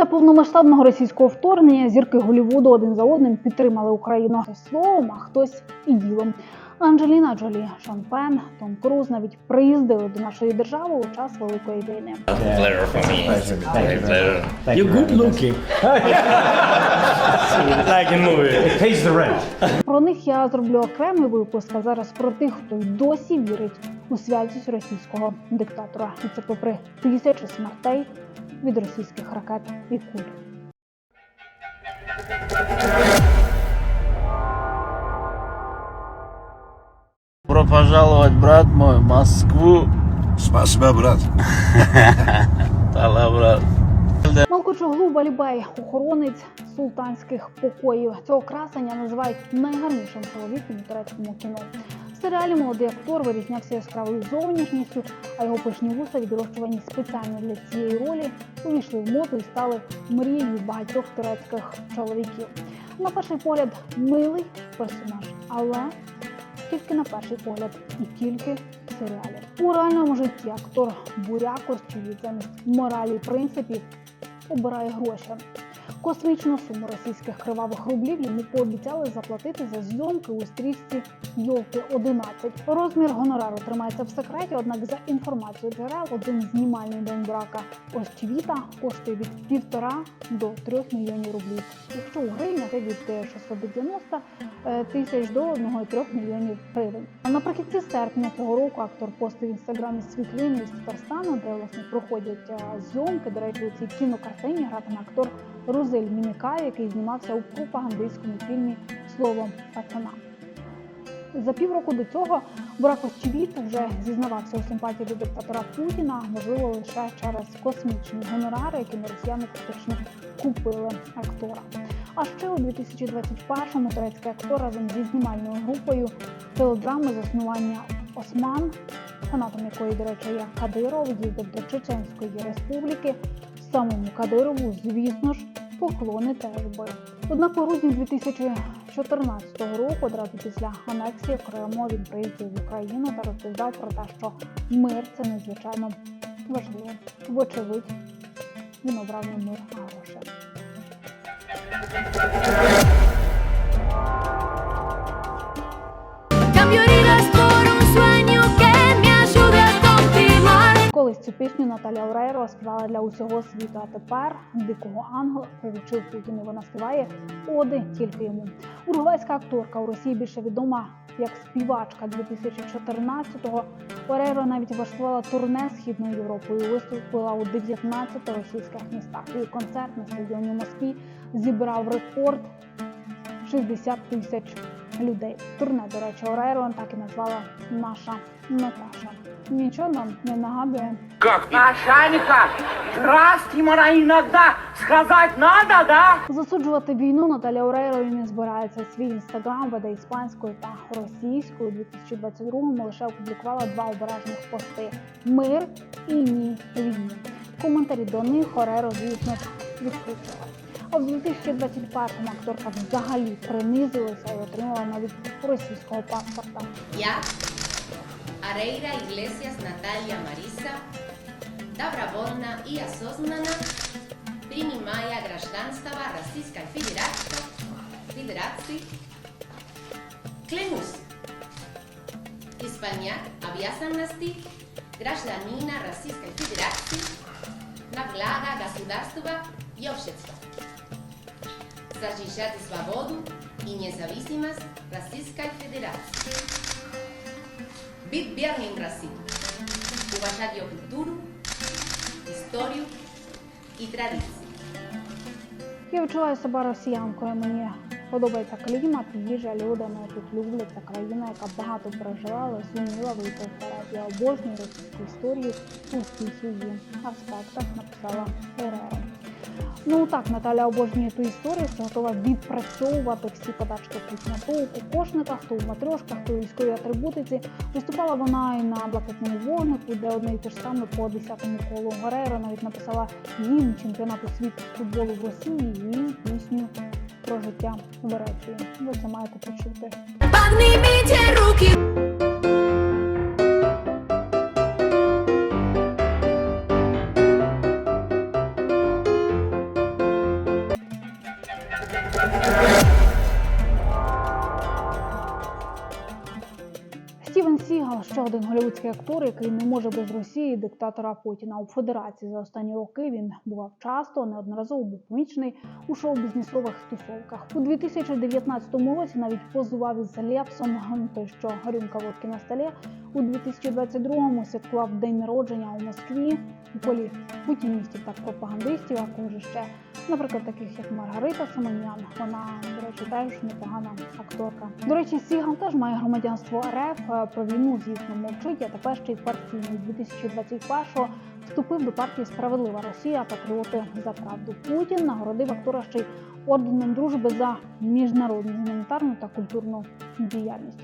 Після повномасштабного російського вторгнення зірки Голлівуду один за одним підтримали Україну словом, а хтось і ділом. Анджеліна Джолі, Шон Пен, Том Круз навіть приїздили до нашої держави у час великої війни. Про них я зроблю окремий випуск, а зараз про тих, хто й досі вірить у святість російського диктатора. І це попри тисячі смертей від російських ракет і куль. Добро пожаловать, брат мой, в Москву. Спасибо, брат. Тала, брат. Малкочоглу Балібей, охоронець султанських покоїв. Цього красення називають найгарнішим чоловіком у турецькому кіно. В серіалі молодий актор вирізнявся яскравою зовнішністю, а його пишні вуса, відрощувані спеціально для цієї ролі, увійшли в моду і стали мрією багатьох турецьких чоловіків. На перший погляд, милий персонаж, але тільки на перший погляд і тільки в серіалі. У реальному житті актор буряк Корчує замість моралі принципів обирає гроші. Космічну суму російських кривавих рублів йому пообіцяли заплатити за зйомки у стрічці Йолки 11. Розмір гонорару тримається в секреті, однак за інформацією джерел один знімальний день брака Ощвіта коштує від півтора до трьох мільйонів рублів. Якщо у гривні, це від е, 690 е, тисяч до 1,3 мільйонів гривень. Наприкінці серпня цього року актор постив в інстаграмі світлини із Татарстану, де власне проходять е, зйомки. До речі, у цій кінокартині гратиме актор Рузель Мінікай, який знімався у пропагандистському фільмі Слово пацана. За півроку до цього Бурак Ощевіт вже зізнавався у симпатії до диктатора Путіна, можливо, лише через космічні гонорари, якими росіяни фактично купили актора. А ще у 2021-му турецький актор разом зі знімальною групою теледрами заснування Осман, фанатом якої, до речі, є Кадиров, їздив до Чеченської республіки. Самому Кадирову, звісно ж, поклони теж бив. Однак у грудні 2014 року, одразу після анексії Криму, він приїздив в Україну та розповідав про те, що мир це надзвичайно важливо. Вочевидь, він обрав не мир, а гроші. Колись цю пісню Наталя Орейро співала для усього світу, а тепер дикого ангела приручив Путін. і Вона співає оди тільки йому. Уругвайська акторка у Росії більше відома як співачка 2014-го. Орейро навіть влаштувала турне східною Європою. Виступила у 19 російських містах. Її концерт на стадіоні Москві зібрав рекорд 60 тисяч людей. Турне, до речі, Орейро так і назвала наша Наташа. Нічого нам не нагадує. Начальника, здрасте, мора, иногда сказать надо, да? Засуджувати війну Наталя Орейро не збирається. Свій інстаграм веде іспанською та російською. У 2022-му лише опублікувала два обережних пости: мир і ні війні. Коментарі до них Орейро, звісно, ж, відключила. А в 2021-му акторка взагалі принизилася і отримала навіть російського паспорта. Я, Areira Iglesias Natalia Marisa, добровольно и осознанно принимая гражданство Российской Федерации, Федерации клянусь исполнять обязанности гражданина Российской Федерации на благо государства и общества, защищать свободу и независимость Российской Федерации. Верным России, уважать ее культуру, историю и традиции. Я відчуваю себе росіянкою. Мені подобається клімат, їжа, люди мене тут люблять. Це країна, яка багато пережила, але зуміла вийти вперед. Я обожнюю російську історію у всіх її аспектах, написала Ерера. Ну так, Наталя обожнює ту історію, що готова відпрацьовувати всі подачки Путіна. То у кокошниках, то у матрьошках, то у військовій атрибутиці. Виступала вона і на блакитному вогнику, де одне і те ж саме по 10-му колу Герера навіть написала гімн чемпіонату світу футболу в Росії і пісню про життя в Греції. Ви це маєте почути. Руки. Стівен Сігал ще один голівудський актор, який не може без Росії диктатора Путіна. У Федерації за останні роки він бував часто, неодноразово був помічений у шоу-бізнесових стосунках. У 2019 році навіть позував із Лепсом, той що рюмка водки на столі. У 2022-му святкував день народження у Москві у колі путіністів та пропагандистів, а каже ще, наприклад, таких як Маргарита Симонян. Вона, до речі, теж непогана акторка. До речі, Сігал теж має громадянство РФ. е, Про війну, звісно, мовчить, а тепер ще й партійний. 2021-го вступив до партії Справедлива Росія, патріоти за правду. Путін нагородив актора ще й орденом дружби за міжнародну гуманітарну та культурну діяльність.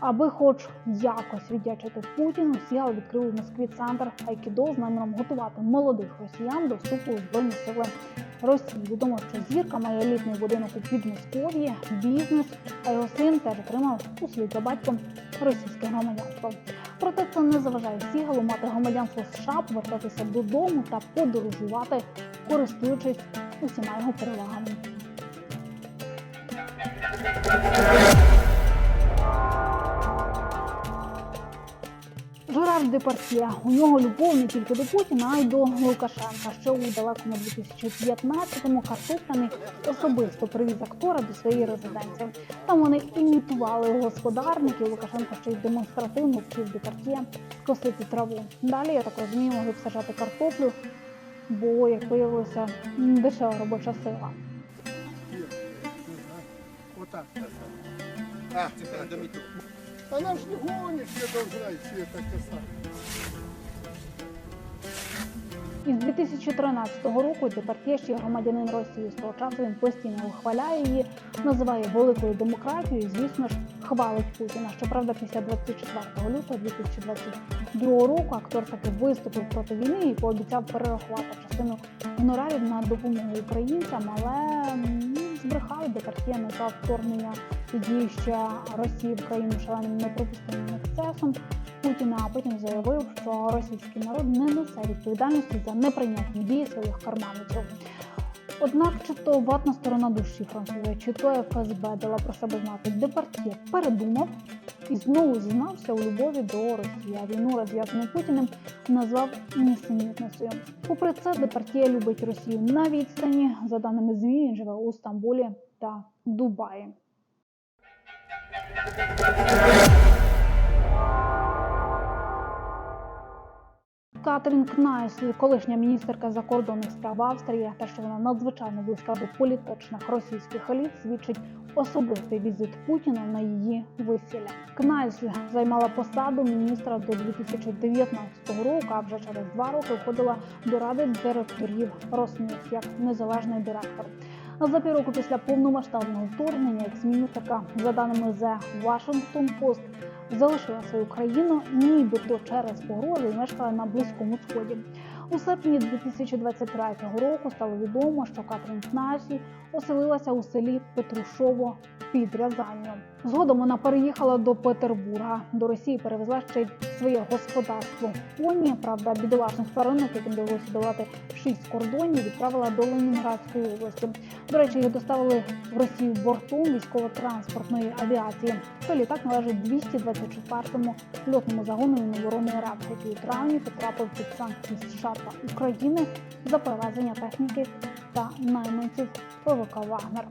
Аби хоч якось віддячити Путіну, Сігал відкрив у Москві центр Айкідо з наміром готувати молодих росіян до вступу у збройні сили Росії. Відомо, що зірка має елітний будинок у Підмосков'ї, бізнес, а його син теж отримав у слід за батьком російське громадянство. Проте це не заважає Сігалу мати громадянство США, повертатися додому та подорожувати, користуючись усіма його перевагами. Жерар Депардьє. У нього любов не тільки до Путіна, а й до Лукашенка. Ще у далекому 2015-му картопляний особисто привіз актора до своєї резиденції. Там вони імітували господарників. Лукашенко ще й демонстративно вчив Депардьє косити траву. Далі, я так розумію, могли б сажати картоплю, бо, як виявилося, дешева робоча сила. Вот так. А, теперь до метро. Она ж не гонит, все должна идти, эта коса. Із 2013 року Департє ще громадянин Росії. З того часу він постійно вихваляє її, називає великою демократією. Звісно ж, хвалить Путіна. Щоправда, після 24 лютого 2022 року актор таки виступив проти війни і пообіцяв перерахувати частину гонорарів на допомогу українцям, але м, де Департє назвав вторгнення і ще Росії в країну шаленим неприпустимим процесом Путіна, а потім заявив, що російський народ не несе відповідальності за неприйнятні дії своїх карманників. Однак, чи то ватна сторона душі француза, чи то ФСБ дала про себе знати, Департє передумав і знову зізнався у любові до Росії. Війну розв'язану Путіним назвав нісенітницею. Попри це, Департє любить Росію на відстані. За даними ЗМІ, він живе у Стамбулі та Дубаї. Катерін Кнайс, колишня міністерка закордонних справ Австрії, те, що вона надзвичайно близька до політичних російських еліт, свідчить особистий візит Путіна на її весілля. Кнайс займала посаду міністра до 2019 року, а вже через два роки входила до ради директорів Роснефть як незалежний директор. За півроку після повномасштабного вторгнення екс-міністерка, за даними The Washington Post, залишила свою країну нібито через погрози мешкала на близькому сході. У серпні 2023 року стало відомо, що Катрін Кнасі оселилася у селі Петрушово під Рязанню. Згодом вона переїхала до Петербурга. До Росії перевезла ще й своє господарство поні. Правда, бідолашних тваринок, яким довелося долати шість кордонів, відправила до Ленінградської області. До речі, їх доставили в Росію бортом військово-транспортної авіації. Той літак належить 224-му льотному загону Міноборони РФ, який у травні потрапив під санкції США та України за перевезення техніки та найманців ПВК Вагнер.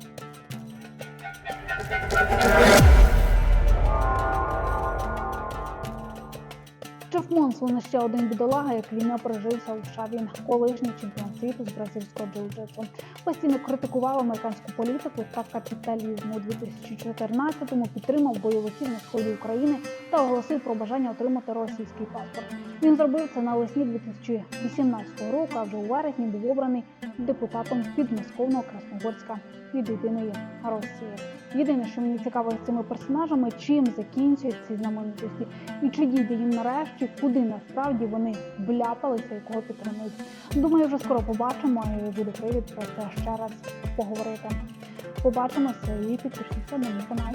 Шеф Монсон ще один бідолага, як війна прожився у США. Колишній чемпіон світу з бразильського джиу-джитсу. Постійно критикував американську політику та капіталізм. У 2014-му підтримав бойовиків на сході України та оголосив про бажання отримати російський паспорт. Він зробив це навесні 2018 року, а вже у вересні був обраний депутатом підмосковного Красногорська від єдиної Росії. Єдине, що мені цікаво з цими персонажами, чим закінчують ці знаменитості, і чи дійде їм нарешті, куди насправді вони вляпалися і кого підтримують. Думаю, вже скоро побачимо, і буде привід про це ще раз поговорити. Побачимося і підпишіться на мій канал.